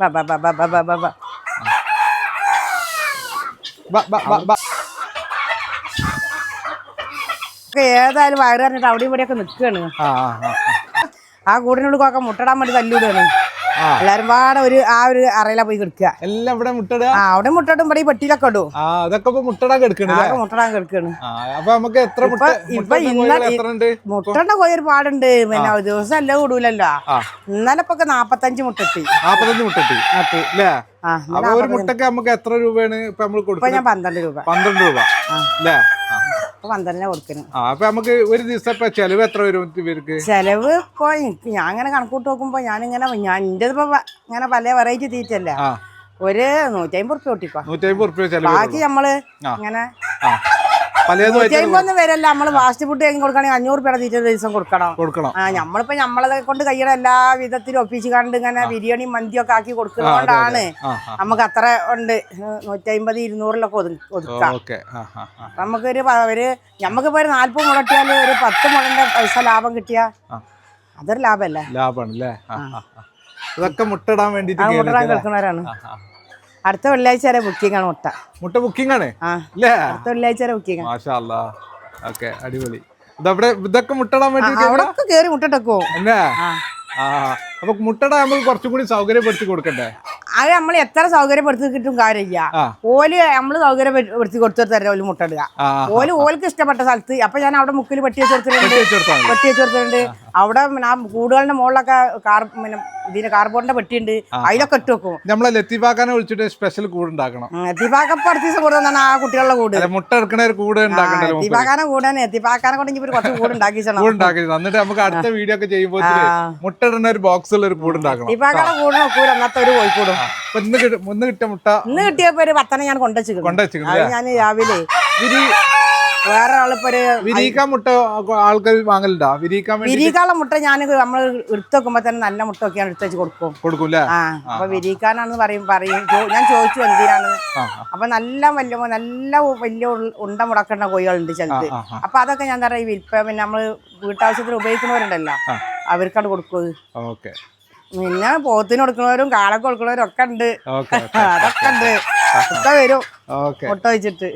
ബാ ബാ ബാ ബാ ബാ ബാ ബാ ബാ ഏതായാലും വയറ് പറഞ്ഞിട്ട് അവിടെ ഇവിടെയൊക്കെ നിൽക്കുകയാണ്. ആ കൂടിനുള്ളിൽ മുട്ടടാൻ വേണ്ടി തല്ലൂടാണ് ആ. എല്ലാരും പാടെ ഒരു ആ ഒരു അറയിലാ പോയി കിടക്കുക. എല്ലാം ഇവിടെ മുട്ടട ആ അവിടെ മുട്ടടും ഇവിടെ ഈ പെട്ടിയിലൊക്കെ ഇടും. ആ അതൊക്കെ ഇപ്പൊ മുട്ടടാൻ കിടക്കുന്നു ആ മുട്ടടാൻ കിടക്കാണ് ആ അപ്പൊ നമുക്ക് എത്ര മുട്ട ഇപ്പൊ മുട്ട ഇന്ന- കോഴികൾ എത്ര ഉണ്ട് മുട്ടണ്ട പോയി ഒരു പാടുണ്ട് പിന്നെ ഒരു ദിവസം എല്ലാം കൂടൂലല്ലോ ആ. ഇന്നലെ ഇപ്പൊ നാപ്പത്തഞ്ച് മുട്ടട്ടി നാപ്പത്തഞ്ച് നട്ടി അല്ലേ? ആ അപ്പൊ ഒരു മുട്ടക്ക് നമുക്ക് എത്ര രൂപയാണ് ഇപ്പൊ നമ്മൾ ഇപ്പൊ കൊടുക്കുന്നത്? ഞാൻ പന്ത്രണ്ട് രൂപ. പന്ത്രണ്ട് രൂപ. അല്ലേ? പന്ത്രണ്ടിനെ കൊടുക്കുന്നു ചെലവ് എത്ര ഇപ്പൊ ഞാൻ അങ്ങനെ കണക്കൂട്ട് നോക്കുമ്പോ ഞാനിങ്ങനെ ഇങ്ങനെ ഞാൻ എന്റെ ഇങ്ങനെ പല വെറൈറ്റി തീറ്റല്ലേ ഒരു നൂറ്റി അമ്പത് റുപ്യ ഒട്ടിക്കോ നൂറ്റി അമ്പത് റുപ്യ ബാക്കി നമ്മൾ ഇങ്ങനെ പലതും വരല്ല നമ്മൾ ഫാസ്റ്റ് ഫുഡ് കഴിഞ്ഞ് കൊടുക്കണമെങ്കിൽ അഞ്ഞൂറ് റുപ്യ തീറ്റ ദിവസം കൊടുക്കണം. കൊടുക്കണം. ആ നമ്മളിപ്പോ നമ്മളെ കൊണ്ട് കയ്യുടെ എല്ലാ വിധത്തിലും ഒപ്പിച്ച് കണ്ട് ഇങ്ങനെ ബിരിയാണി മന്തിയൊക്കെ ആക്കി കൊടുക്കുന്നതുകൊണ്ടാണ് നമുക്ക് അത്ര ഉണ്ട്. നൂറ്റമ്പത് ഇരുന്നൂറിലൊക്കെ ഒതു ഒതുക്കാം. നമുക്കൊരു ഒരു നമുക്കിപ്പോ ഒരു നാല്പത് മുളട്ടിയാൽ ഒരു പത്ത് മുളന്റെ പൈസ ലാഭം കിട്ടിയാ. അതൊരു ലാഭമല്ലേ ലാഭമാണ്. ഇതൊക്കെ മുട്ടയിടാൻ വേണ്ടിട്ട് ആ മുട്ട കേൾക്കുന്നവരാണ് അടുത്ത വെള്ളിയാഴ്ച വരെ ബുക്കിംഗ് ആണ് മുട്ട. മുട്ട ബുക്കിംഗ് ആണ്? അടുത്ത വെള്ളിയാഴ്ച വരെ ബുക്കിംഗ് ഓക്കെ അടിപൊളി. ഇതൊക്കെ മുട്ടടാൻ വേണ്ടി അവിടെ കേറി മുട്ടിട്ടൊക്കെ അപ്പൊ മുട്ടട നമ്മൾ കുറച്ചും കൂടി സൗകര്യപ്പെടുത്തി കൊടുക്കണ്ടേ? അത് നമ്മൾ എത്ര സൗകര്യപ്പെടുത്തി കിട്ടും കാര്യമില്ല. ഓൽ നമ്മൾ സൗകര്യപ്പെടുത്തി കൊടുത്തു തരാം ഓൽ മുട്ടടുക ഓൽ ഓൽക്ക് ഇഷ്ടപ്പെട്ട സ്ഥലത്ത് അപ്പൊ ഞാൻ അവിടെ മുക്കിൽ വെട്ടി വെച്ച് കൊടുത്തിട്ടുണ്ട്. പെട്ടി വെച്ച് കൊടുത്തിട്ടുണ്ട്. അവിടെ ആ കൂടുകളുടെ മുകളിലൊക്കെ കാർ പിന്നെ ഇതിന്റെ കാർബോണിന്റെ പെട്ടിയുണ്ട്. അതിലൊക്കെ ഇട്ട് വെക്കും. നമ്മളെ ലത്തിപ്പാക്കാനെ വിളിച്ചിട്ട് സ്പെഷ്യൽ കൂട് ഉണ്ടാക്കണം. എത്തിപ്പാക്കപ്പ അടുത്ത ദിവസം ആ കുട്ടികളുടെ കൂട്. മുട്ട എടുക്കണ ഒരു കൂട്. എത്തിപ്പാക്കാനെ കൂടാൻ എത്തിപ്പാക്കാനെ കൊണ്ട് ഇനി കുറച്ച് കൂട് ഉണ്ടാക്കി കൂട് ഉണ്ടാക്കി എന്നിട്ട് നമുക്ക് അടുത്ത വീഡിയോ ഒക്കെ ചെയ്യുമ്പോൾ മുട്ട ഇടുന്ന ഒരു ബോക്സിൽ ഒരു കൂട് ഉണ്ടാക്കണം. എത്തിപ്പാക്കാനെ കൂട് നോക്കൂല അന്നത്തെ ഒരു കോഴിക്കൂടും. ഇന്ന് കിട്ടിയ മുട്ട ഇന്ന് കിട്ടിയപ്പോ ഒരു പത്തനം ഞാൻ കൊണ്ടുവച്ചു കൊണ്ടുവച്ചു ഞാൻ രാവിലെ വേറെ ആളിപ്പോ വിരീക്ക മുട്ട ആൾക്കാർ വാങ്ങലുണ്ടോ? വിരിയിക്കാൻ വിരീക്കാനുള്ള മുട്ട ഞാൻ നമ്മൾ എടുത്തു വെക്കുമ്പോ തന്നെ നല്ല മുട്ട ഒക്കെയാണ് എടുത്തു വെച്ച് കൊടുക്കും. കൊടുക്കും ആ അപ്പൊ വിരിക്കാനാണെന്ന് പറയും പറയും. ഞാൻ ചോദിച്ചു എന്തിനാണെന്ന് അപ്പൊ നല്ല വലിയ നല്ല വലിയ ഉണ്ട മുടക്കേണ്ട കോഴികളുണ്ട് ചിലത്. അപ്പൊ അതൊക്കെ ഞാൻ പറയാം വിൽപ്പ പിന്നെ നമ്മൾ വീട്ടാവശ്യത്തിന് ഉപയോഗിക്കുന്നവരുണ്ടല്ലോ. അവർക്കാണ് കൊടുക്കുന്നത് ഓക്കെ. പിന്നെ പോത്തിന് കൊടുക്കുന്നവരും കാളക്ക് കൊടുക്കുന്നവരും ഒക്കെ ഉണ്ട്. അതൊക്കെ ഉണ്ട്. ഒക്കെ വരും. മുട്ട വെച്ചിട്ട്.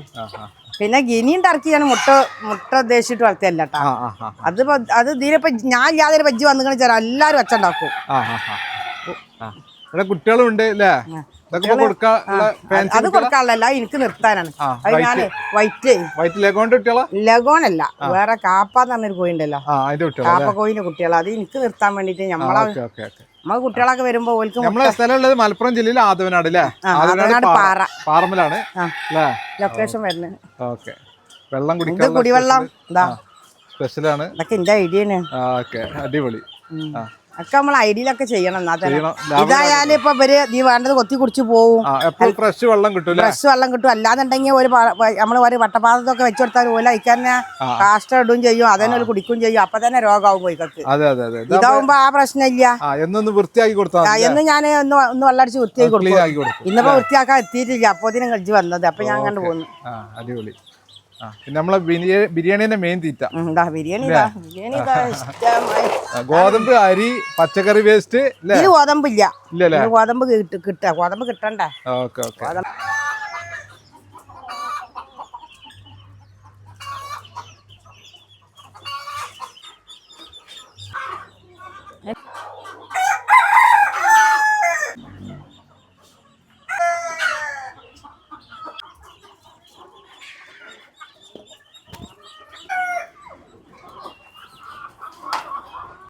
പിന്നെ ഗിനിയും ഞാൻ മുട്ട മുട്ട ഉദ്ദേശിച്ചിട്ട് വളർത്തിയല്ല കേട്ടോ അത് അത് ഇതിലിപ്പോ ഞാൻ ഇല്ലാതെ ബജ്ജി വന്നു കഴിഞ്ഞാൽ എല്ലാരും വെച്ചുണ്ടാക്കും കുട്ടികളുണ്ട് അത് കൊടുക്കാനുള്ള എനിക്ക് നിർത്താനാണ്. അത് ഞാൻ വൈറ്റ് ലഗോണല്ല വേറെ കാപ്പാന്ന് പറഞ്ഞൊരു കോയിണ്ടല്ലോ കാപ്പ കോയിന്റെ കുട്ടികൾ അത് എനിക്ക് നിർത്താൻ വേണ്ടിട്ട് ഞമ്മളെ നമ്മളെ കുട്ടികളൊക്കെ വരുമ്പോ ഓൽക്ക് നമ്മളെ സ്ഥലം ഉള്ളത് മലപ്പുറം ജില്ലയിൽ ആദവനാട് അല്ലേ ആദവനാട് പാറ. പാറമലാണ് ലൊക്കേഷൻ വരുന്നത് ഓക്കെ. വെള്ളം കുടിക്കാൻ കുടിവെള്ളം? സ്പെഷ്യലാണ് ഇതൊക്കെ എന്റെ അടിപൊളി. ആ. ഒക്കെ നമ്മൾ ഐഡിയിലൊക്കെ ചെയ്യണം എന്നാ തന്നെ. ഇതായാലും ഇപ്പൊ ഇവർ നീ വേണ്ടത് കൊത്തി കുടിച്ച് പോവും. ഫ്രഷ് വെള്ളം കിട്ടും ഫ്രഷ് വെള്ളം കിട്ടും. അല്ലാന്നുണ്ടെങ്കിൽ ഒരു നമ്മൾ ഒരു വട്ടപ്പാത്രത്തൊക്കെ വെച്ചുകൊടുത്താൽ ഓല അയക്കാൻ. കാഷ്ടം ഇടും ചെയ്യും. അതന്നെ ഒരു കുടിക്കും ചെയ്യും. അപ്പൊ തന്നെ രോഗമാവും കോഴിക്കൾക്ക് ഇതാവുമ്പോ ആ പ്രശ്നമില്ല. എന്നൊന്ന് വൃത്തിയാക്കി കൊടുത്താൽ എന്ന് ഞാൻ ഒന്ന് ഒന്ന് വെള്ളടിച്ച് വൃത്തിയാക്കി കൊടുക്കും. ഇന്നിപ്പോ വൃത്തിയാക്കാൻ എത്തിയിട്ടില്ല. അപ്പോ അപ്പോതിനും കഴിച്ച് വന്നത്. അപ്പൊ ഞാൻ കണ്ടു പോകുന്നു അടിപൊളി. പിന്നെ നമ്മളെ ബിരിയാണിന്റെ മെയിൻ തീറ്റ. ഗോതമ്പ് അരി പച്ചക്കറി വേസ്റ്റ് ഗോതമ്പില്ല. ഗോതമ്പ് കിട്ട ഗോതമ്പ് കിട്ടണ്ടേ? Okay okay.